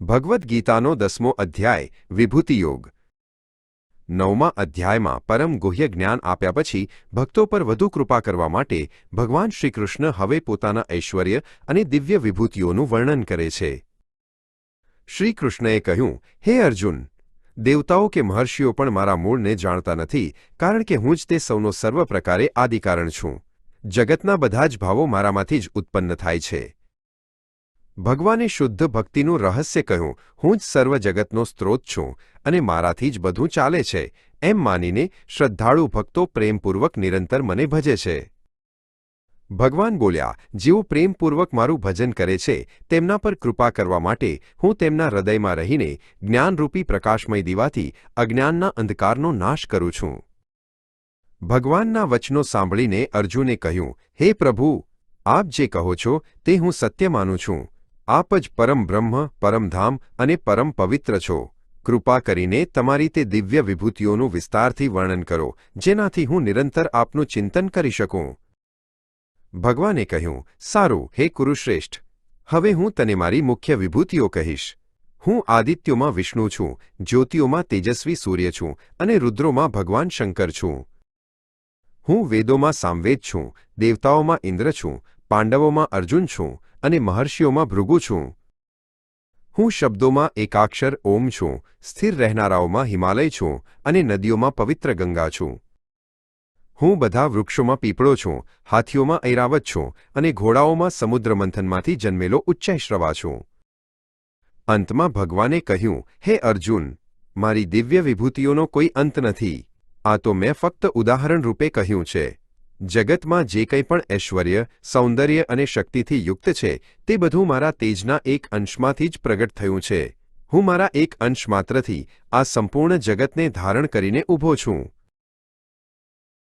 ભગવદ્ ગીતાનો દસમો અધ્યાય વિભૂતિ યોગ નવમા અધ્યાયમાં પરમ ગુહ્ય જ્ઞાન આપ્યા પછી ભક્તો પર વધુ કૃપા કરવા માટે ભગવાન શ્રીકૃષ્ણ હવે પોતાના ઐશ્વર્ય અને દિવ્ય વિભૂતિઓનું વર્ણન કરે છે. શ્રીકૃષ્ણએ કહ્યું, હે અર્જુન, દેવતાઓ કે મહર્ષિઓ પણ મારા મૂળને જાણતા નથી, કારણ કે હું જ તે સૌનો સર્વ પ્રકારે આદિકારણ છું. જગતના બધા જ ભાવો મારામાંથી જ ઉત્પન્ન થાય છે. ભગવાને શુદ્ધ ભક્તિનું રહસ્ય કહ્યું, હું જ સર્વ જગતનો સ્ત્રોત છું અને મારાથી જ બધું ચાલે છે. એમ માનીને શ્રદ્ધાળુ ભક્તો પ્રેમપૂર્વક નિરંતર મને ભજે છે. ભગવાન બોલ્યા, જેઓ પ્રેમપૂર્વક મારું ભજન કરે છે, તેમના પર કૃપા કરવા માટે હું તેમના હૃદયમાં રહીને જ્ઞાનરૂપી પ્રકાશમય દીવાથી અજ્ઞાનના અંધકારનો નાશ કરું છું. ભગવાનના વચનો સાંભળીને અર્જુને કહ્યું, હે પ્રભુ, આપ જે કહો છો તે હું સત્ય માનું છું. આપ જ પરમ બ્રહ્મ પરમધામ અને પરમ પવિત્ર છો. કૃપા કરીને તમારી તે દિવ્ય વિભૂતિઓનું વિસ્તારથી વર્ણન કરો, જેનાથી હું નિરંતર આપનું ચિંતન કરી શકું. ભગવાને કહ્યું, સારું, હે કુરુશ્રેષ્ઠ. હવે હું તને મારી મુખ્ય વિભૂતિઓ કહીશ. હું આદિત્યોમાં વિષ્ણુ છું, જ્યોતિઓમાં તેજસ્વી સૂર્ય છું અને રુદ્રોમાં ભગવાન શંકર છું. હું વેદોમાં સામવેદ છું, દેવતાઓમાં ઇન્દ્ર છું પાંડવોમાં અર્જુન છું અને મહર્ષિઓમાં ભૃગુ છું. હું શબ્દોમાં એકાક્ષર ઓમ છું, સ્થિર રહેનારાઓમાં હિમાલય છું અને નદીઓમાં પવિત્ર ગંગા છું. હું બધા વૃક્ષોમાં પીપળો છું, હાથીઓમાં ઐરાવત છું અને ઘોડાઓમાં સમુદ્ર મંથનમાંથી જન્મેલો ઉચ્ચૈશ્રવા છું. અંતમાં ભગવાને કહ્યું, હે અર્જુન, મારી દિવ્ય વિભૂતિઓનો કોઈ અંત નથી. આ તો મેં ફક્ત ઉદાહરણ રૂપે કહ્યું છે. જગતમાં જે કંઈ પણ ઐશ્વર્ય, સૌંદર્ય અને શક્તિથી યુક્ત છે, તે બધું મારા તેજના એક અંશમાંથી જ પ્રગટ થયું છે. હું મારા એક અંશ માત્રથી આ સંપૂર્ણ જગતને ધારણ કરીને ઊભો છું.